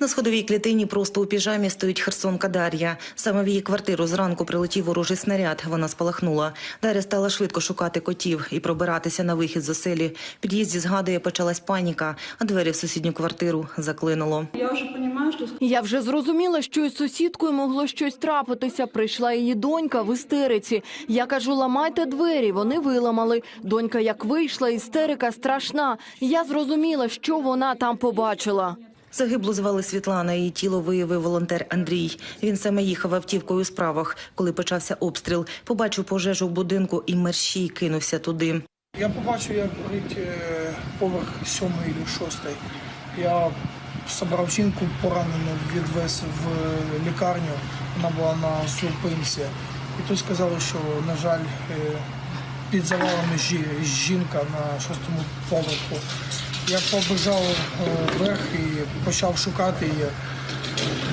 На сходовій клітині просто у піжамі стоїть херсонка Дар'я. Саме в її квартиру зранку прилетів ворожий снаряд. Вона спалахнула. Дар'я стала швидко шукати котів і пробиратися на вихід з оселі. В під'їзді згадує, почалась паніка, а двері в сусідню квартиру заклинуло. Я уже понимаю, что Я вже зрозуміла, що із сусідкою могло щось трапитися. Прийшла її донька в істериці. Я кажу, ламайте двері. Вони виламали. Донька як вийшла, істерика страшна. Я зрозуміла, що вона там побачила. Загиблу звали Світлана. Її тіло виявив волонтер Андрій. Він саме їхав автівкою у справах, коли почався обстріл. Побачив пожежу в будинку і мерщій кинувся туди. Я побачив, як горить е, поверх сьомий або шостий. Я собрав жінку поранену, відвез в лікарню. Вона була на зупинці. І тут сказали, що, на жаль, е, під завалами жі- жінка на шостому поверху. Я побежав е, вверх і почав шукати її.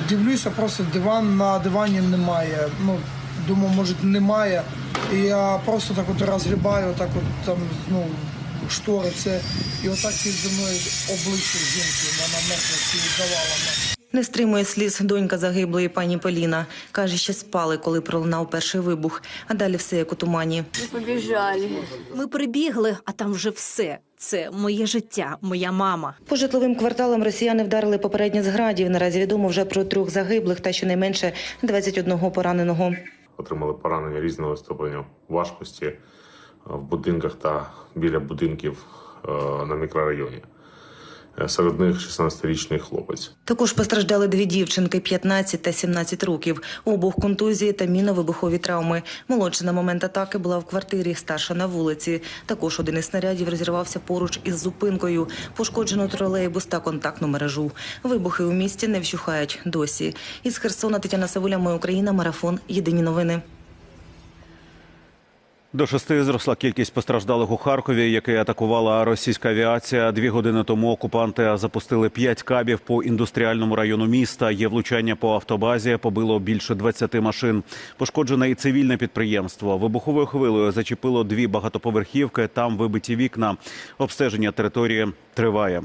Дивлюся, просто диван на дивані немає. Ну, думаю, може немає. І я просто так от розгрібаю, так от там, ну, штори це. І отак підо мною обличчя жінки, вона мертва під завалами. Не стримує сліз донька загиблої пані Поліна. Каже, ще спали, коли пролунав перший вибух, а далі все як у тумані. Ми Побіжали. Ми прибігли, а там вже все. Це моє життя, моя мама. По житловим кварталам росіяни вдарили попередні зградів. Наразі відомо вже про трьох загиблих та щонайменше 21 пораненого. отримали поранення різного ступеню важкості е, в будинках та біля будинків е, на мікрорайоні. Серед них 16-річний хлопець. Також постраждали дві дівчинки 15 та 17 років. Обох контузії та мінно-вибухові травми. Молодша на момент атаки була в квартирі, старша на вулиці. Також один із снарядів розірвався поруч із зупинкою. Пошкоджено тролейбус та контактну мережу. Вибухи у місті не вщухають досі. Із Херсона Тетяна Савуля, Моя Україна, марафон. Єдині новини. До шести зросла кількість постраждалих у Харкові, який атакувала російська авіація. Дві години тому окупанти запустили п'ять кабів по індустріальному району міста. Є влучання по автобазі, побило більше 20 машин. Пошкоджене і цивільне підприємство. Вибуховою хвилею зачепило дві багатоповерхівки. Там вибиті вікна. Обстеження території триває.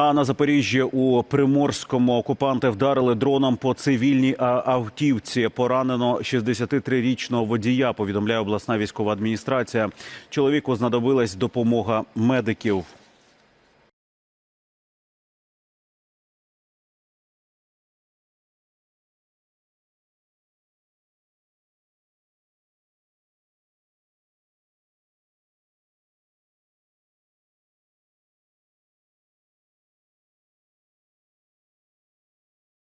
А на Запоріжжі у Приморському окупанти вдарили дроном по цивільній автівці. Поранено 63-річного водія. Повідомляє обласна військова адміністрація. Чоловіку знадобилась допомога медиків.